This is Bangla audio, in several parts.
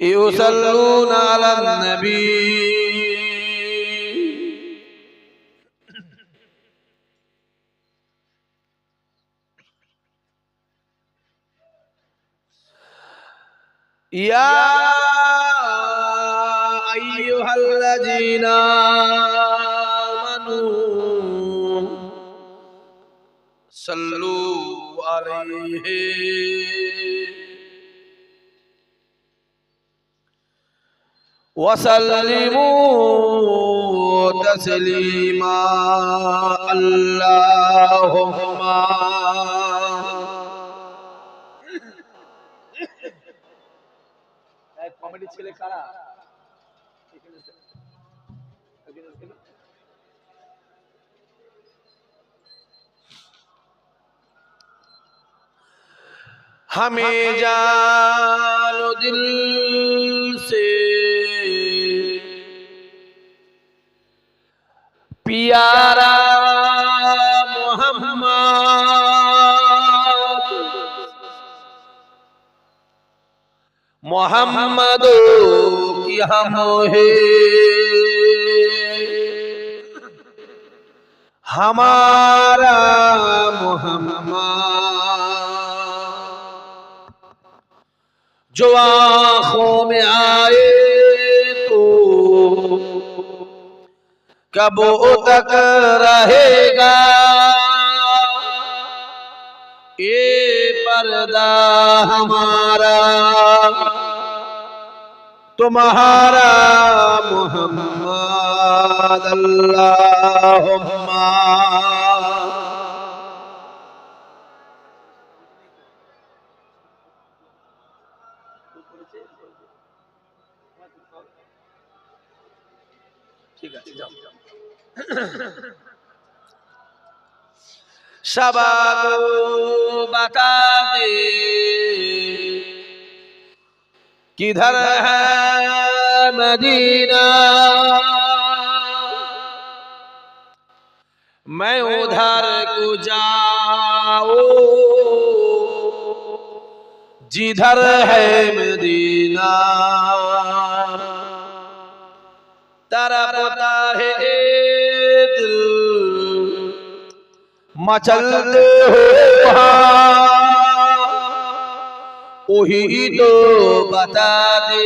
يصلون على النبي يا أيها الذين آمنوا صلوا عليه وسلموا تسليما اللهم কমেডি ছেলে কারা हमें जानो दिल से प्यारा मोहम्मद मोहम्मद की हम है हमारा मोहम्मद जो आंखों में आए कब तक रहेगा ये पर्दा हमारा तुम्हारा मोहम्मद अल्लाहुम्मा शबाब बता दे, किधर है मदीना? मैं उधर को जाओ जिधर है मदीना। तारा पता है मचलते हो वही तो बता दे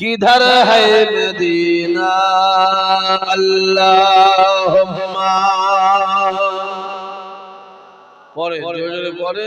किधर है मदीना अल्लाहुम्मा পরে জোরে জোরে পরে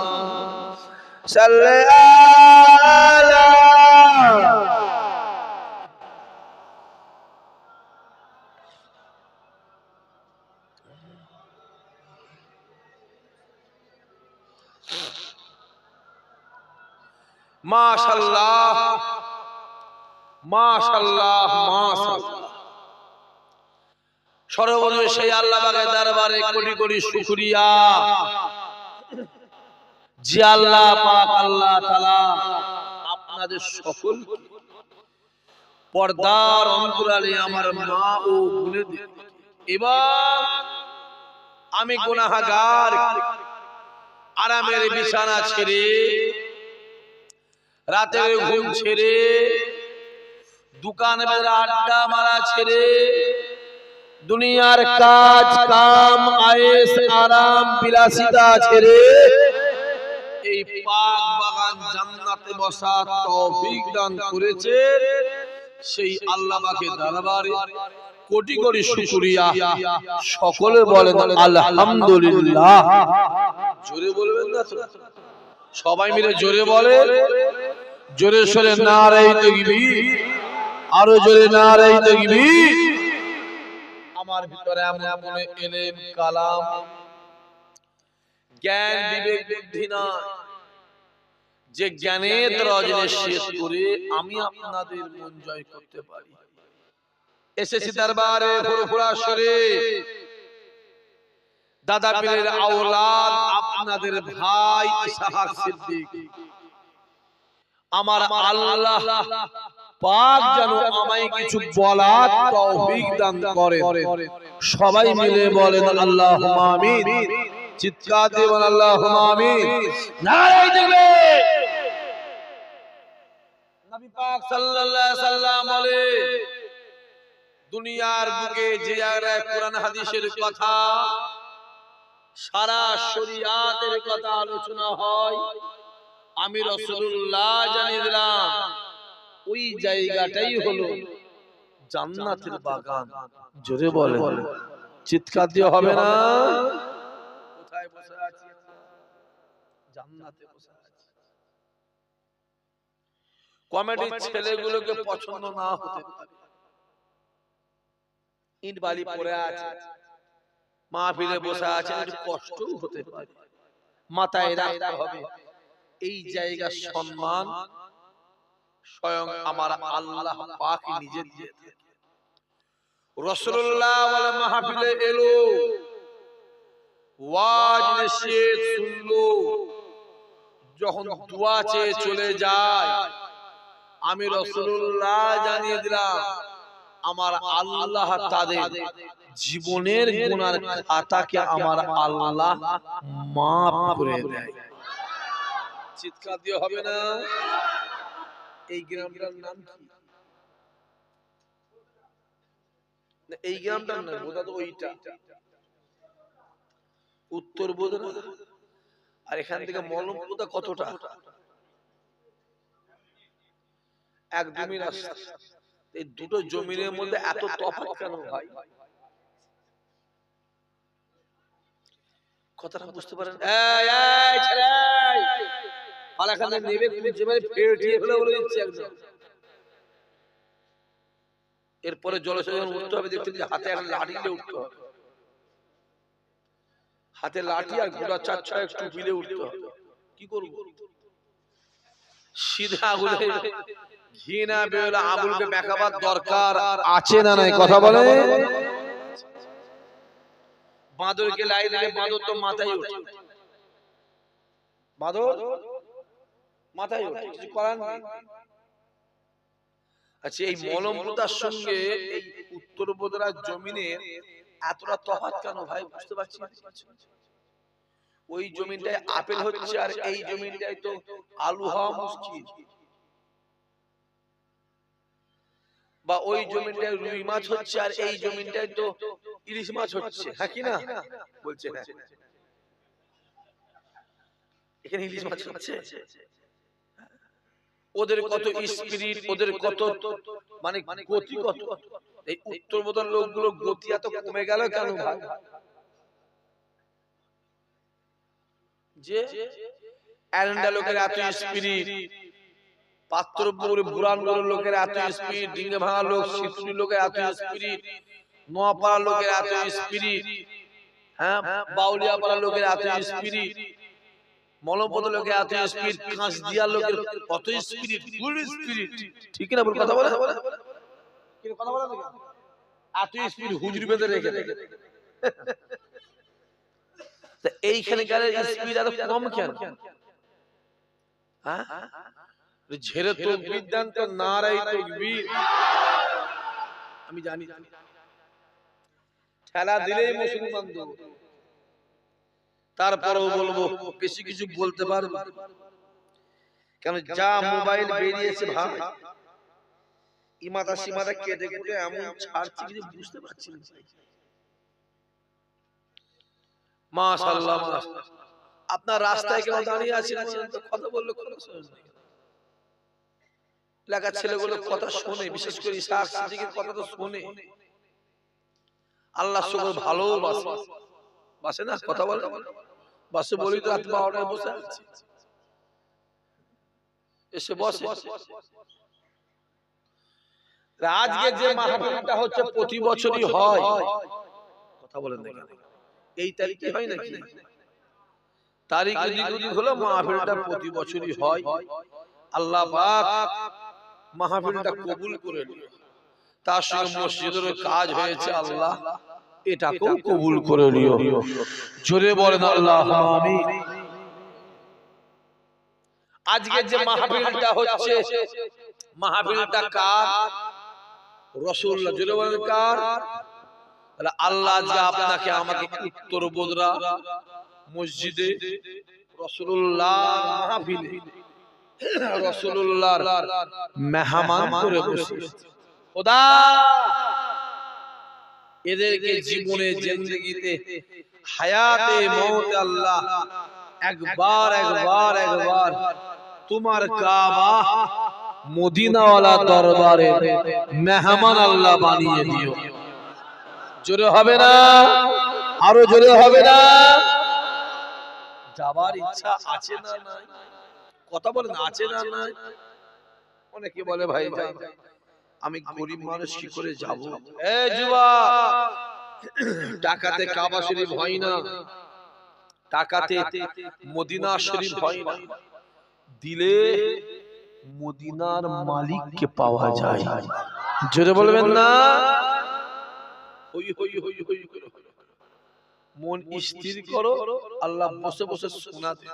صل على মাশাল্লাহ মাশাল্লাহ মাশাল্লাহ সর্বদয় সেই আল্লাহ বাগের দরবারে কোটি কোটি শুকরিয়া যে আল্লাহ পাক আল্লাহ তাআলা আপনাদের সকল পর্দার অন্তরালে আমার মা ও বোনেদের এবং আমি গুনাহগার আরামের বিছানা ছেড়ে, রাতের ঘুম ছেড়ে, দোকানে আড্ডা মারা ছেড়ে, দুনিয়ার কাজ কাম, আয়েস, আরাম, বিলাসিতা ছেড়ে এই পাক বাগান জান্নাতে বসার তৌফিক দান করেছে সেই আল্লাহ পাকে দরবারে। কোটি কোটি শুকরিয়া। সকলে বলেন আলহামদুলিল্লাহ। জোরে বলবেন না তো? সবাই মিলে জোরে বলে। জোরে সরে নারাই তাকবীর। আরও জোরে নারাই দেখবি আমার ভিতরে এমন এমন এলেম, কালাম, জ্ঞান, বিবেক, বুদ্ধি না যে জ্ঞানের রজনে শেষ করে আমি আপনাদের মন জয় করতে পারি। এসেছি দরবারে ফুরফুরা শরীফ দাদা পীরের আওলাদ আপনাদের ভাই ইসহাক সিদ্দিক। আমার আল্লাহ পাক যেন আমায় কিছু বলার তৌফিক দান করেন। সবাই মিলে বলেন আল্লাহুম্মা আমিন। চিৎকার দিয়ে বলেন আল্লাহুম্মা আমিন। নারাই দিবে। দুনিয়ার বুকে যে জায়গায় কোরআন হাদিসের কথা, সারা শরিয়াতের কথা আলোচনা হয়, আমি রসুল্লাহ জানিয়ে দিলাম, ওই জায়গাটাই হলো জান্নাতের বাগান। জোরে বলে চিৎকার দিয়ে হবে না? কোথায় বসে আছি? জান্নাতে বসে কমেডির ছেলেগুলোকে পছন্দ না হতে পারে। ইট বালি পড়ে আছে। মাহফিলে বসে আছেন একটু কষ্টও হতে পারে। মাথায় রাখতে হবে এই জায়গার সম্মান স্বয়ং আমার আল্লাহ পাক নিজে দিয়ে রসুল্লাহ মাহফিলে এলো। ওয়াজ শুনলো। যখন দোয়া চেয়ে চলে যায়। আমি রসুল্লাহ জানিয়ে দিলাম আমার আল্লাহ তাদের জীবনের গুনার খাতাকে আমার আল্লাহ মাফ করে দেয়। চিৎকার দিয়ে হবে না? এই গ্রামটার নাম কি? না, এই গ্রামটার নাম বোধা তো ওইটা। উত্তর বোধ আর এখান থেকে মলম কতটা? রাস্তা। এই দুটো জমিনের মধ্যে এত তফাৎ কেন ভাই? কথাটা বুঝতে পারেন! পালাখানে নেবে ফেটিয়ে ফেলে বলে দিচ্ছে একদম। এরপরে জলসেচন উঠতে হবে দেখতে যে হাতে একটা লাঠি নিয়ে উঠতে হবে। হাতে লাঠি আর গোটা চার ছয় একটু বিলে উঠতে হবে। কি করব? সিধা আগুলে ঘি বেরোলে আগুলকে মেকাবার দরকার আছে না নাই? কথা বলে? বাঁদরকে লাই দিলে বাঁদর তো মাথায় ওঠে। বাঁদর? মাথায় ওঠে। কিছু করার নেই? আচ্ছা এই মলমপুতার সঙ্গে এই উত্তর বোধরা জমিনের এতটা তফাৎ কেন ভাই? বুঝতে পারছি। ওই জমিনটায় আপেল হচ্ছে আর এই জমিনটায় তো আলু হওয়া মুশকিল। বা ওই জমিনটায় রুই মাছ হচ্ছে আর এই জমিনটায় তো ইলিশ মাছ হচ্ছে। হ্যাঁ কি না? বলছে। হ্যাঁ এখানে ইলিশ মাছ হচ্ছে। ওদের কত স্পিরিট ওদের কত মানে গতি কত এই উত্তর বোধন লোকগুলো গতি এত কমে গেল কেন ভাই? যে অ্যারেন্ডা লোকের এত স্পিরিট পাত্রপুর বুরানগর লোকের এত স্পিরিট ডিঙ্গে ভাঙা লোক শিবপুরি লোকের এত স্পিরিট নোয়াপাড়া লোকের এত স্পিরিট হ্যাঁ বাউলিয়াপাড়া লোকের এত স্পিরিট মলপদ লোকের এত স্পিরিট কাঁচ দিয়া লোকের কত স্পিরিট ফুল স্পিরিট ঠিক না বল কথা বলে কি কথা বলে এত স্পিরিট হুজুরি বেঁধে রেখে দেয়। তা এইখানকার স্পিড এত কম কেন? হ্যাঁ? ঝেড়ে তো বিদ্যান্ত নারাই তকবীর আমি জানি ঠেলা দিলেই মুসলমান দেব তারপরেও বলব বেশি কিছু বলতে পারব। কেন যা মোবাইল বেরিয়েছে ভাই। ইমাদা সীমাদা কেটে কেটে এমন ছাড়ছে কিছু বুঝতে পারছি না মাশাআল্লাহ। আপনার রাস্তায় কেন দাঁড়িয়ে আছেন বলেন কথা বললে কথা শোনেন। না। এলাকার ছেলেগুলো কথা শোনে বিশেষ করে ইসাক সিদ্দিকের কথা তো শোনে। আল্লাহ সঙ্গে ভালো বাসে। না? কথা বলে? বাসে বলি তো রাত বারোটায় বসে আছে। এসে বসে। আজকে যে মাহফিলটা হচ্ছে প্রতি বছরই হয়। কথা বলেন না কেন? এই তারিখে হয় নাকি? তারিখ হলো মাহফিলটা প্রতি বছরই হয়। আল্লাহ পাক মাহফিলটা কবুল করে তার সঙ্গে মসজিদের কাজ হয়েছে আল্লাহ। এটাকেও কবুল করে নিও। জোরে বলেন আল্লাহ আমিন। আজকে যে মাহফিলটা হচ্ছে মাহফিলটা কার? রসুল্লাহ জোরে বলেন কার? আল্লাহ যে আপনাকে আমাকে উত্তর বোদরা মসজিদে তোমার কাবা মদিনাওয়ালা দরবারে মেহমান আল্লাহ বানিয়ে দিও। জোরে হবে না। আরও জোরে হবে না। যাবার ইচ্ছা আছে না নাই? কথা বলেন আছে না নাই? অনেকে বলে ভাই যান আমি গরিব মানুষ কি করে যাব। এ যুবা টাকাতে কাবা শরীফ হয় না। টাকাতে মদিনা শরীফ হয় না। দিলে মদিনার মালিককে পাওয়া যায়। জোরে বলবেন না? হই হই হই হই করে মন স্থির করো আল্লাহ বসে বসে শোনাতে।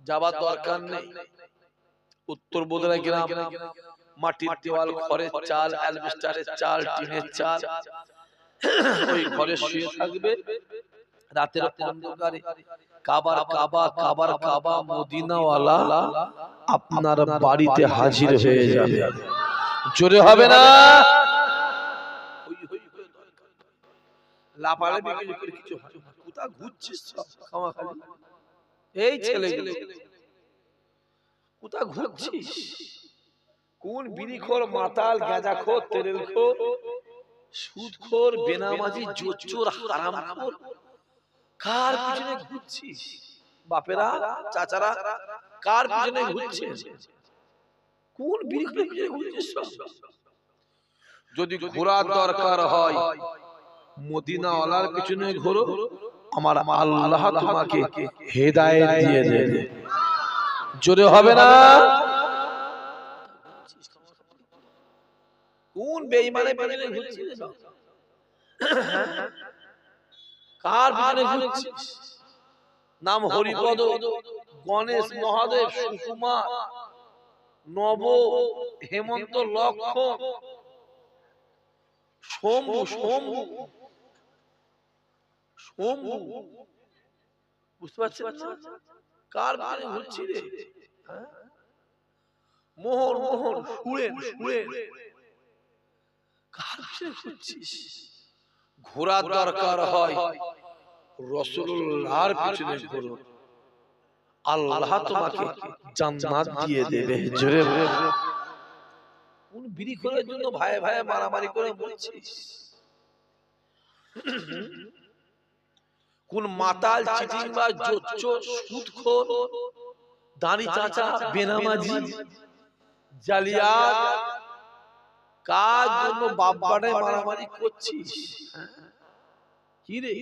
যাবার দরকার নেই। উত্তর বোধরা গ্রাম মাটির দেওয়াল খড়ের চাল অ্যালবেস্টারের চাল টিনের চাল। ওই ঘরে শুয়ে থাকবে। রাতের অন্ধকারে। কাবার কাবা কাবার কাবা মদিনাওয়ালা আপনার বাড়িতে হাজির হয়ে যাবে। জোরে হবে না হই হই করে দরকার নেই। লাফালে বিক্রি করে কিছু হয়। কোথা ঘুরছিস সব? খামাখালি? এই ছেলেগুলো। কোথা ঘুরছিস? কোন বিড়িখোর মাতাল গাঁজাখোর তেরেলখোর? সুদখোর বেনামাজি জোচ্চোর হারামখোর। কার পিছনে ঘুরছিস? বাপেরা চাচারা কার পিছনে ঘুরছিস? কোন বিড়িখোরের পিছনে ঘুরছিস সব? যদি ঘোরার দরকার হয় মদিনাওয়ালার পিছনে ঘোরো। আমার আল্লাহ তোমাকে হেদায়েত দিয়ে দেবে। জোরে হবে না? কোন বেঈমানের পিছনে ঘুরছিস কার পিছনে ঘুরছিস? নাম হরিপদ গণেশ মহাদেব সুকুমার নব হেমন্ত লক্ষণ শম্ভু শম্ভু। বুঝতে রে? হ্যাঁ? ঘোরার দরকার হয় রসুল্লাহর পিছনে ঘোরো আল্লাহ তোমাকে জান্নাত দিয়ে দেবে। জোরে কোন বিড়ি করার জন্য ভাই ভাই মারামারি করে মরছিস? কোন মাতাল চিটিং বা জোচ্চো সুদখোর দানি চাচা বেনামাজি জালিয়াত কার জন্য বাপ্পারে মারামারি করছিস? কি রে?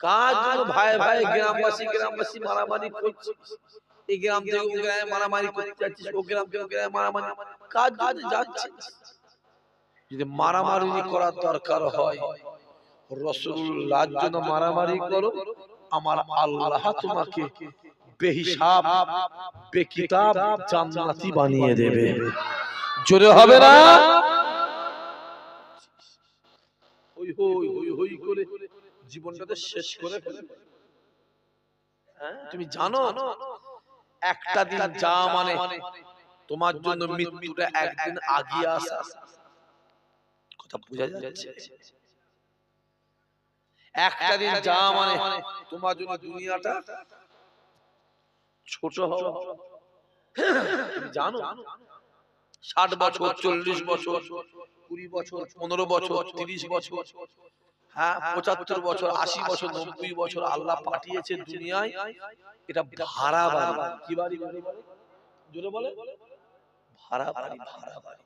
কার জন্য ভাই ভাই গ্রামবাসী গ্রামবাসী মারামারি করছিস? এই গ্রাম থেকে ও গ্রামে মারামারি করতে যাচ্ছিস ও গ্রাম থেকে ও গ্রামে মারামারি। কার জন্য যাচ্ছিস? যদি মারামারি করার দরকার হয় রসুল্লাহর জন্য মারামারি করো আমার আল্লাহ তোমাকে বেহিসাব বেকিতাব জান্নাতি বানিয়ে দেবে। জোরে হবে না? হই হই হই হই করে জীবনটাতে শেষ করে হ্যাঁ? তুমি জানো একটা দিন যা মানে তোমার জন্য মৃত্যুটা একদিন আগিয়ে আসা। কথা বোঝা যাচ্ছে। একটা দিন যা মানে তোমার জন্য দুনিয়াটা ছোট হওয়া তুমি জানো? ষাট বছর চল্লিশ বছর কুড়ি বছর পনেরো বছর তিরিশ বছর হ্যাঁ পঁচাত্তর বছর আশি বছর নব্বই বছর আল্লাহ পাঠিয়েছে দুনিয়ায়। এটা ভাড়া বাড়ি। কি বাড়ি বলে? জোরে বলে। ভাড়া বাড়ি ভাড়া বাড়ি।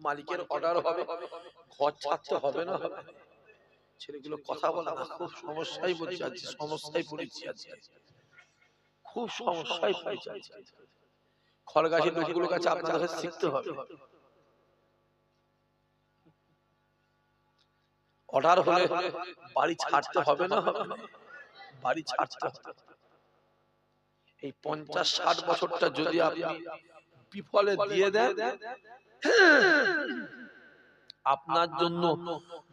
মালিকের অর্ডার হবে। ঘর ছাড়তে হবে না। হবে। না? ছেলেগুলো কথা বলে না খুব সমস্যায় পড়েছি আছি সমস্যায় পড়েছি আছি খুব সমস্যায় পড়েছি আছি খড়গাছের লোকগুলোর কাছে আপনাদের কাছে শিখতে হবে। অর্ডার হলে বাড়ি ছাড়তে হবে না। হবে না? বাড়ি ছাড়তে হবে। এই পঞ্চাশ ষাট বছরটা যদি আপনি বিফলে দিয়ে দেন আপনার জন্য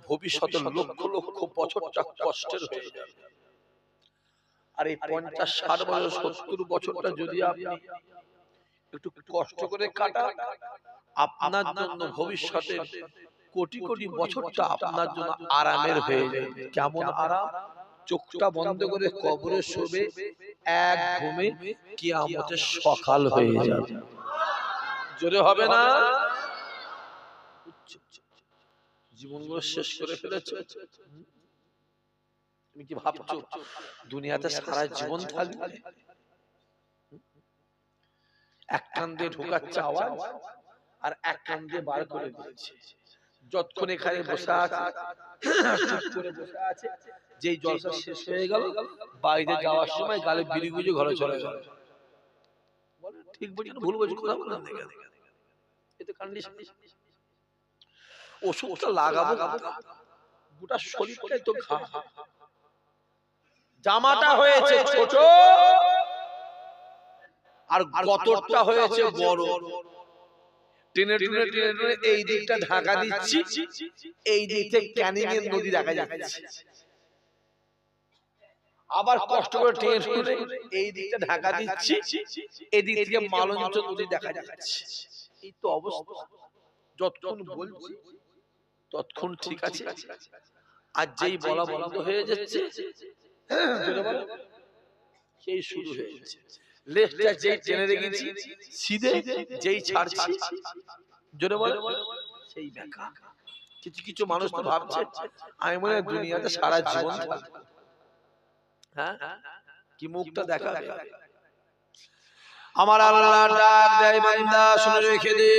ভবিষ্যতে লক্ষ লক্ষ বছরটা কষ্টের হয়ে যাবে। আর এই পঞ্চাশ ষাট বছর সত্তর বছরটা যদি আপনি একটু কষ্ট করে কাটান আপনার জন্য ভবিষ্যতে কোটি কোটি বছরটা আপনার জন্য আরামের হয়ে যাবে। কেমন আরাম? চোখটা বন্ধ করে কবরে শোবে এক ঘুমে কিয়ামতের সকাল হয়ে যাবে। জোরে হবে না? জীবনগুলো শেষ করে ফেলেছ? তুমি কি ভাবছ দুনিয়াতে সারা জীবন থাকবে? এক কান দিয়ে ঢোকাচ্ছে আওয়াজ আর এক কান দিয়ে বার করে দিচ্ছে যতক্ষণ এখানে বসে আছে চুপ করে বসে আছে যেই জলসা শেষ হয়ে গেল বাইরে যাওয়ার সময় গালে বিড়ি গুজে ঘরে চলে বলেন, ঠিক বলছি ভুল বলছি কথা দেখে এতে কন্ডিশন ওষুধটা লাগাবো গোটা শরীরটাই তো ঘা। জামাটা হয়েছে ছোট, আর গতরটা হয়েছে বড়। টেনে টেনে টেনে টেনে এই দিকটা ঢাকা দিচ্ছি। এই ক্যানিং এর নদী দেখা যাচ্ছে। আবার কষ্ট করে টেনে টেনে এই দিকটা ঢাকা দিচ্ছি। এই দিক থেকে মালঞ্চ নদী দেখা যাচ্ছে। এই তো অবস্থা। যতক্ষণ বলছি ততক্ষণ ঠিক আছে? আর যেই বলা বন্ধ হয়ে যাচ্ছে সেই শুরু হয়ে যাচ্ছে। লেজটা যেই টেনে রেখেছি সিধে যেই ছাড়ছি জোরে বলে সেই বেকা কিছু কিছু মানুষ তো ভাবছে আমি মনে হয় দুনিয়াতে সারা জীবন। হ্যাঁ? কি মুখটা দেখাবে? আমার আল্লাহ ডাক দেয় বান্দা শুনে রেখে দে।